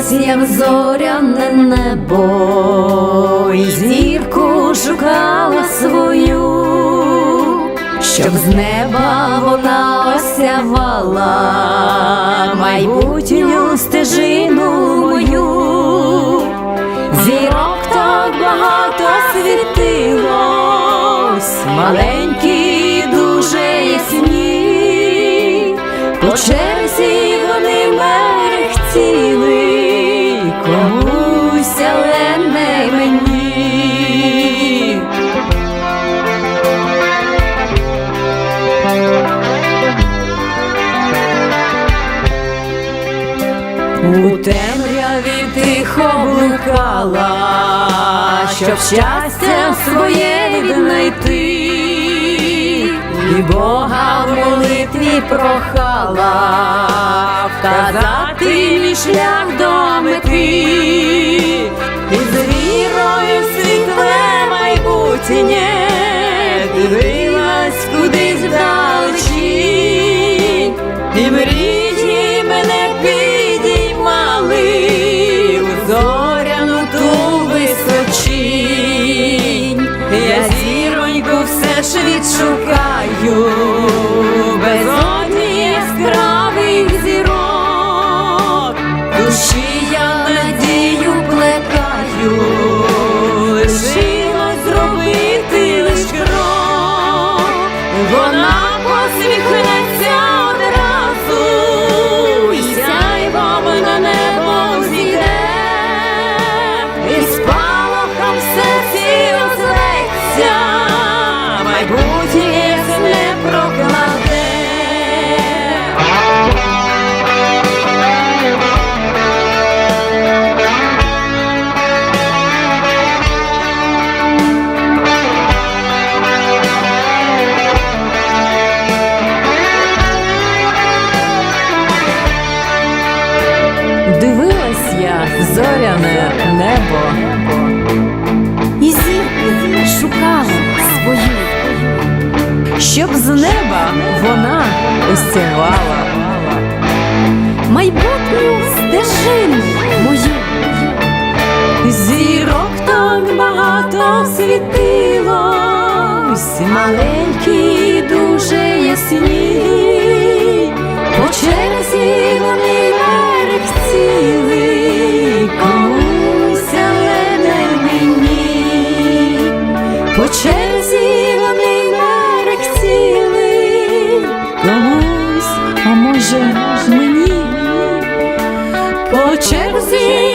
ясняв зоряне небо, І зірку шукала свою, щоб з неба вона осявала майбутню стежину мою, зірок так багато світилось маленьких. Комусь, але не мені. У темряві тихо блукала, щоб щастя своє віднайти, і Бога в молитві прохала, вказати мій шлях і з вірою в світле майбутнє. Дивилась кудись вдалечінь, і мрії мене підіймали. У зоряну ту височінь. Я зіроньку все ж відшукаю, Зоряне небо. І зірку шукала свою, щоб з неба вона осявала майбутню стежину мою. Зірок так багато світилось, маленькі, дуже ясні, по черзі вони по черзі вони мерехтіли, комусь, а може мені, по черзі